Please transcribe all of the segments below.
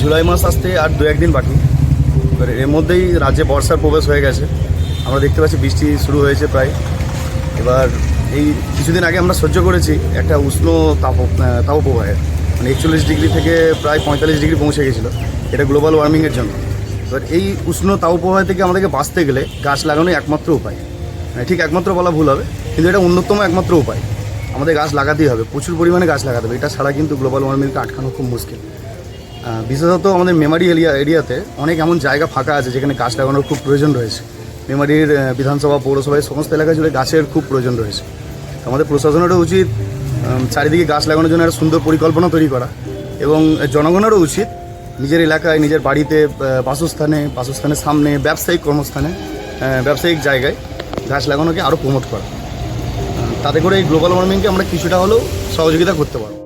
জুলাই মাস আসতে আর দু একদিন বাকি। এবার এর মধ্যেই রাজ্যে বর্ষার প্রবেশ হয়ে গেছে। আমরা দেখতে পাচ্ছি বৃষ্টি শুরু হয়েছে প্রায়। এবার এই কিছুদিন আগে আমরা সহ্য করেছি একটা উষ্ণ তাপ তাপপ্রবাহে। মানে একচল্লিশ ডিগ্রি থেকে প্রায় পঁয়তাল্লিশ ডিগ্রি পৌঁছে গেছিল। এটা গ্লোবাল ওয়ার্মিংয়ের জন্য। এবার এই উষ্ণ তাপপ্রবাহ থেকে আমাদেরকে বাঁচতে গেলে গাছ লাগানোই একমাত্র উপায়। মানে ঠিক একমাত্র বলা ভুল হবে, কিন্তু এটা অন্যতম একমাত্র উপায়। আমাদের গাছ লাগাতেই হবে, প্রচুর পরিমাণে গাছ লাগাতে হবে। এটা ছাড়া কিন্তু গ্লোবাল ওয়ার্মিংকে আটকানো খুব মুশকিল। বিশেষত আমাদের মেমারি এরিয়া, এরিয়াতে অনেক এমন জায়গা ফাঁকা আছে যেখানে গাছ লাগানোর খুব প্রয়োজন রয়েছে। মেমারির বিধানসভা, পৌরসভায় সমস্ত এলাকা জুড়ে গাছের খুব প্রয়োজন রয়েছে। আমাদের প্রশাসনেরও উচিত চারিদিকে গাছ লাগানোর জন্য একটা সুন্দর পরিকল্পনা তৈরি করা এবং জনগণেরও উচিত নিজের এলাকায়, নিজের বাড়িতে বাসস্থানে, বাসস্থানের সামনে, ব্যবসায়িক কর্মস্থানে ব্যবসায়িক জায়গায় গাছ লাগানোকে আরও প্রমোট করা। তাতে করে এই গ্লোবাল ওয়ার্মিংকে আমরা কিছুটা হলেও সহযোগিতা করতে পারব।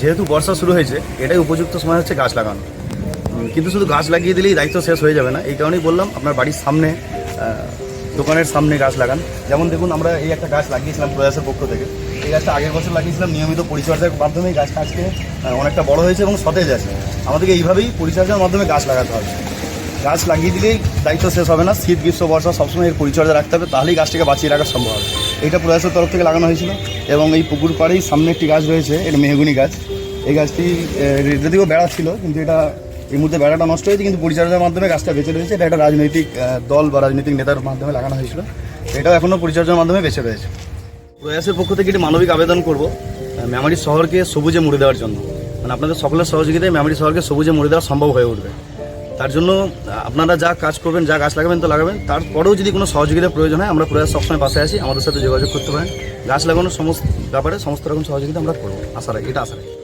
যেহেতু বর্ষা শুরু হয়েছে, এটাই উপযুক্ত সময় হচ্ছে গাছ লাগানো। কিন্তু শুধু গাছ লাগিয়ে দিলেই দায়িত্ব শেষ হয়ে যাবে না। এই কারণেই বললাম, আপনার বাড়ির সামনে দোকানের সামনে গাছ লাগান। যেমন দেখুন, আমরা এই একটা গাছ লাগিয়েছিলাম প্রয়াসের পক্ষ থেকে। এই গাছটা আগের বছর লাগিয়েছিলাম, নিয়মিত পরিচর্যার মাধ্যমে গাছটা আজকে অনেকটা বড় হয়েছে এবং সতেজ আছে। আমাদেরকে এইভাবেই পরিচর্যার মাধ্যমে গাছ লাগাতে হবে। গাছ লাগিয়ে দিলেই দায়িত্ব শেষ হবে না। শীত, গ্রীষ্ম, বর্ষা, সবসময় এর পরিচর্যা রাখতে হবে, তাহলেই গাছটাকে বাঁচিয়ে রাখা সম্ভব হবে। এটা প্রয়াসের তরফ থেকে লাগানো হয়েছিল। এবং এই পুকুর পাড়েই সামনে একটি গাছ রয়েছে, এটা মেহগুনি গাছ। এই গাছটি যদিও বেড়া ছিল, কিন্তু এটা, এই মুহূর্তে বেড়াটা নষ্ট হয়েছে, কিন্তু পরিচর্যার মাধ্যমে গাছটা বেঁচে রয়েছে। এটা একটা রাজনৈতিক দল বা রাজনৈতিক নেতার মাধ্যমে লাগানো হয়েছিল। এটাও এখনও পরিচর্যার মাধ্যমে বেঁচে রয়েছে। প্রয়াসের পক্ষ থেকে একটি মানবিক আবেদন করব মেমারি শহরকে সবুজে মুড়ে দেওয়ার জন্য। মানে আপনাদের সকলের সহযোগিতায় মেমারি শহরকে সবুজে মুড়ে দেওয়া সম্ভব হয়ে উঠবে। তার জন্য, আপনারা যা কাজ করবেন, যা গাছ লাগাবেন, তো লাগাবেন। তারপরেও যদি কোনো সহযোগিতা প্রয়োজন হয়, আমরা প্রয়াস সবসময় পাশে আসি আমাদের সাথে যোগাযোগ করতে পারেন। গাছ লাগানোর সমস্ত ব্যাপারে সমস্ত রকম সহযোগিতা আমরা করব। আশা রাখি, এটা আশা রাখি।